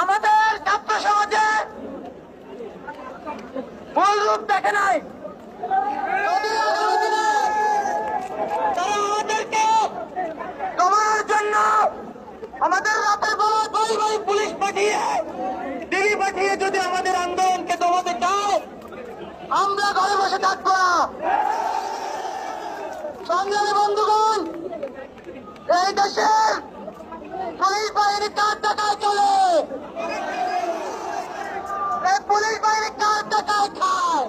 আমাদের ছাত্র সমাজে রূপ দেখে নাই। তারা দমানোর জন্য আমাদের রাতের বই বই পুলিশ পাঠিয়ে দিল্লি পাঠিয়ে যদি আমাদের আন্দোলনকে দমাতে চায় আমরা ঘরে বসে থাকব। না সংগ্রামী বন্ধুগণ, এই দেশের পুলিশ বাহিনী কার টাকায় চলে? এই পুলিশ বাহিনী কার টাকায় খায়?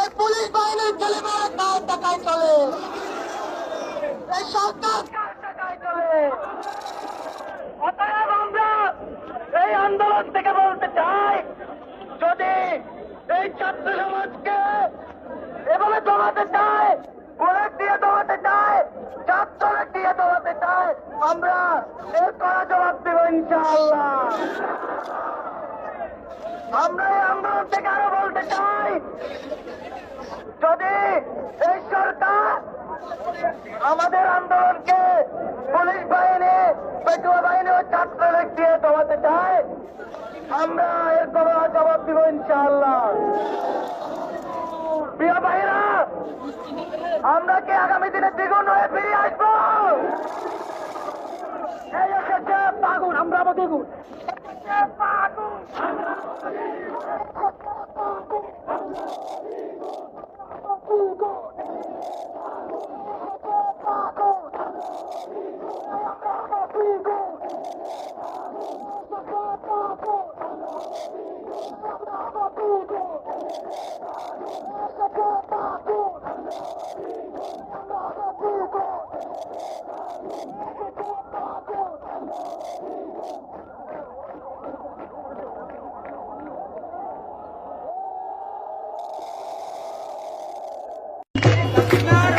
এই পুলিশ বাহিনীর ছেলেমেয়েরা কার টাকায় চলে? এই সরকার আমরা এই আন্দোলন থেকে বলতে চাই, যদি এই ছাত্র সমাজকে এভাবে দমাতে চায় বুলেট দিয়ে দমাতে চায় ছাত্র দিয়ে দমাতে চায়, আমরা এর করা জবাব দেব ইনশাআল্লাহ। আমরা আন্দোলন থেকে আরও বলতে চাই, যদি এই সরকার আমাদের আন্দোলনকে পুলিশ বাহিনী, পেটুয়া বাহিনী ও ছাত্রলীগ দিয়ে দমাতে চায়, আমরা এর দিব ইনশাআল্লাহ। ভাইরা, আমরা কি আগামী দিনে দ্বিগুণ হয়ে ফিরে আসব? এই এসেছে পাগুন আমরা দ্বিগুণ। পাগুন Not.